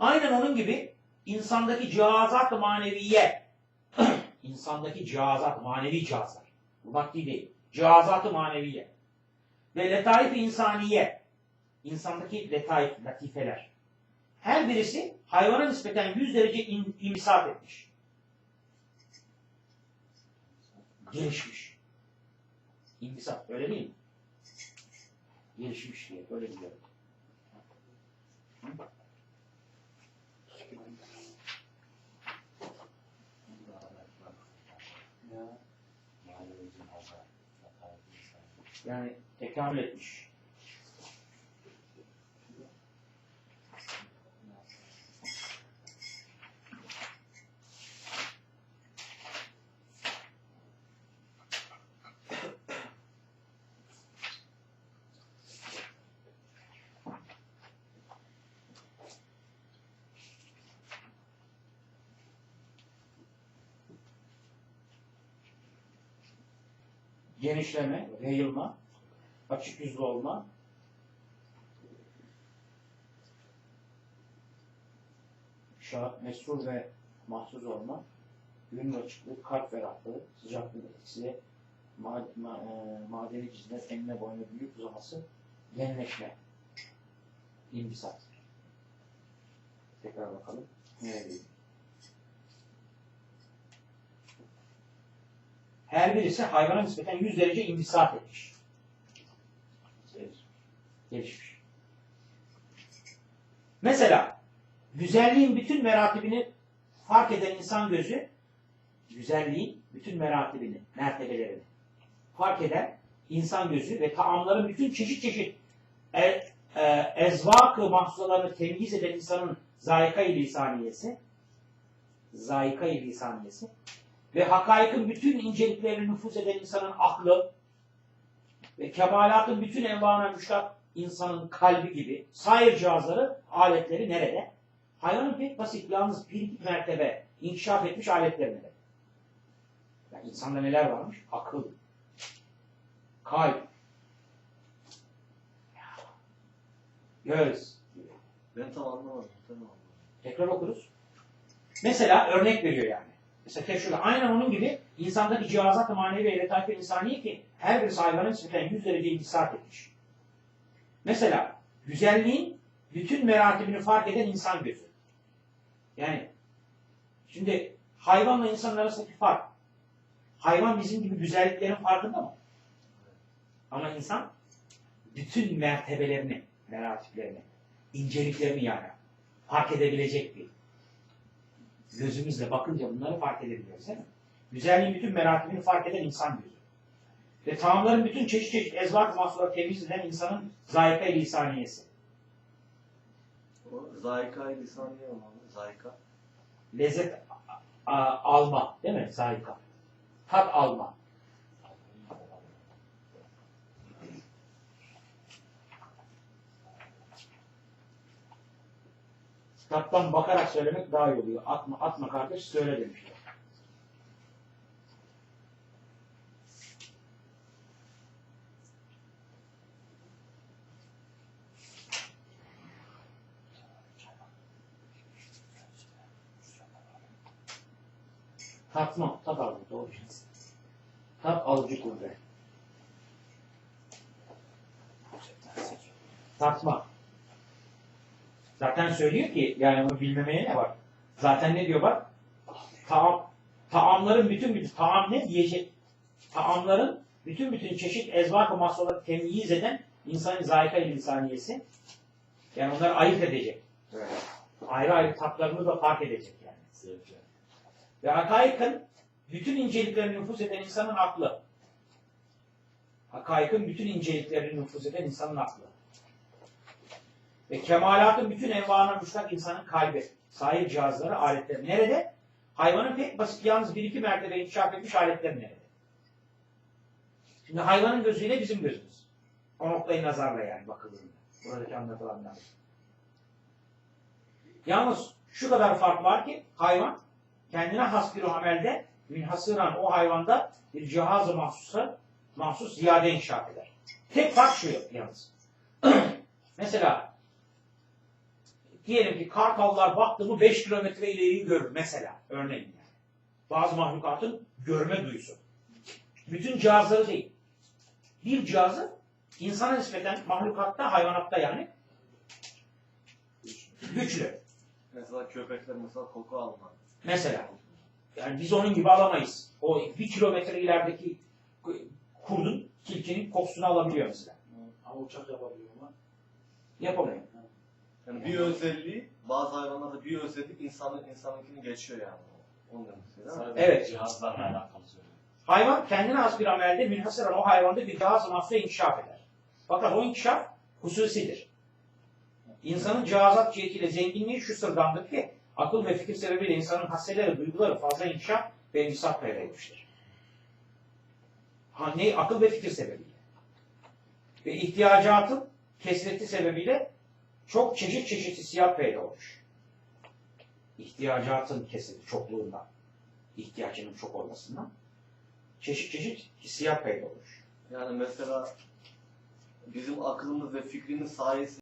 Aynen onun gibi insandaki cihazat maneviye, insandaki cihazat manevi cihazlar, bu maddi değil, cihazat maneviye ve letaif insaniye, insandaki letaif, latifeler. Her birisi hayvana nispeten 100 derece in, imsat etmiş. Gelişmiş. İmsat, öyle değil mi? Gelişmiş diye, öyle biliyorum. Yani tekamül etmiş. Genişleme, yayılma, açık yüzlü olma, şah, mesrur ve mahsus olma, gün açıklık, kalp ferahlığı, sıcaklık etkisi, ma ma e, madeni cizme, enine boyuna büyük uzaması, genleşme, imbisat. Tekrar bakalım. Neredeyim? Her birisi hayvana nispeten 100 derece imbisat etmiş. Gelişmiş. Mesela güzelliğin bütün meratibini fark eden insan gözü güzelliğin bütün meratibini, mertebelerini fark eden insan gözü ve taamların bütün çeşit çeşit e, e, ezvak-ı mahsusalarını temyiz eden insanın zayika-i lisaniyesi zayika-i lisaniyesi ve hakaikin bütün inceliklerini nüfuz eden insanın aklı ve kemalatın bütün envana müştak insanın kalbi gibi sair cihazları, aletleri nerede? Hayvanın pek basit, yalnız bir iki mertebe inkişaf etmiş aletleri nerede? Yani insanda neler varmış? Akıl, kalp, göz. Ben tam anlamadım. Tamam. Tekrar okuruz. Mesela örnek veriyor yani. Mesela teşhir aynen onun gibi insandaki cihazat manevi ve letaif insaniye ki her bir hayvanın nispeten 100 derece intisat etmiş. Mesela güzelliğin bütün meratibini fark eden insan gözü. Yani şimdi hayvanla insan arasındaki fark. Hayvan bizim gibi güzelliklerin farkında mı? Ama insan bütün mertebelerini, meratiplerini, inceliklerini yani fark edebilecek bir gözümüzle bakınca bunları fark edebiliyoruz değil mi? Güzelliğin bütün meratibini fark eden insan gözü. Ve tamamların bütün çeşit çeşit ezvak mahsulat temiz eden insanın zayika lisaniyesi. O zayika lisaniye olmalı. Zayika. Lezzet alma değil mi? Zayika. Tat alma. Kitaptan bakarak söylemek daha iyi oluyor. Atma, atma kardeş söyle demişler. Tatma, tat alma, doğru. Tat alıcı kuvvet. Tatma. Zaten söylüyor ki yani onu bilmemeye ne var? Zaten ne diyor bak? Taam, taamların bütün bütün taam ne diyecek? Taamların bütün bütün çeşit ezvak-ı mahsulatı temyiz eden insanın zayika-i insaniyesi. Yani onları ayırt edecek. Böyle. Ayrı ayrı tatlarını da fark edecek yani. Zevkler. Ve hakaikin bütün inceliklerini nüfuz eden insanın aklı. Hakaikin bütün inceliklerini nüfuz eden insanın aklı. Ve kemalatın bütün envana müştak insanın kalbi. Sahip cihazları, aletleri. Nerede? Hayvanın pek basit yalnız bir iki mertebe inkişaf etmiş aletleri nerede? Şimdi hayvanın gözüyle bizim gözümüz. O noktayı nazarla yani bakıldığında. Buradaki anlatılanlar. Yalnız şu kadar fark var ki hayvan kendine has bir amelde münhasıran o hayvanda bir cihaz-ı mahsusa mahsus ziyade inşaat eder. Tek fark şu yalnız. Mesela Diyelim ki kartallar baktı mı 5 kilometre ileriyi görür mesela. Örneğin yani. Bazı mahlukatın görme duyusu. Bütün cihazları değil. Bir cihazı insana nispeten mahlukatta, hayvanatta yani güçlü. Mesela köpekler mesela koku alma. Mesela. Yani biz onun gibi alamayız. O bir kilometre ilerideki kurdun, tilkinin kokusunu alabiliyor mesela. Ama uçak yapabiliyor mu? Yapamıyor. Yani bir özelliği bazı hayvanlarda bir özellik insanın insanınkini geçiyor yani. Onu demek? Sadece Evet. Cihazlarla alakalı söylüyorum. Hayvan kendine az bir amelde münhasıran o hayvanda bir cihaz mahsuda inkişaf eder. Fakat o inkişaf hususidir. İnsanın cihazat cihetiyle zenginliği şu sırdandır ki akıl ve fikir sebebiyle insanın hasseleri, duyguları fazla inkişaf ve intisap edilmiştir. Ha, ne? Akıl ve fikir sebebiyle. Ve ihtiyacatın kesreti sebebiyle çok çeşit çeşit hissiyat peyda olmuş. İhtiyacatın kesreti çokluğundan, ihtiyacının çok olmasından çeşit çeşit hissiyat peyda olmuş. Yani mesela bizim aklımız ve fikrimiz sayesinde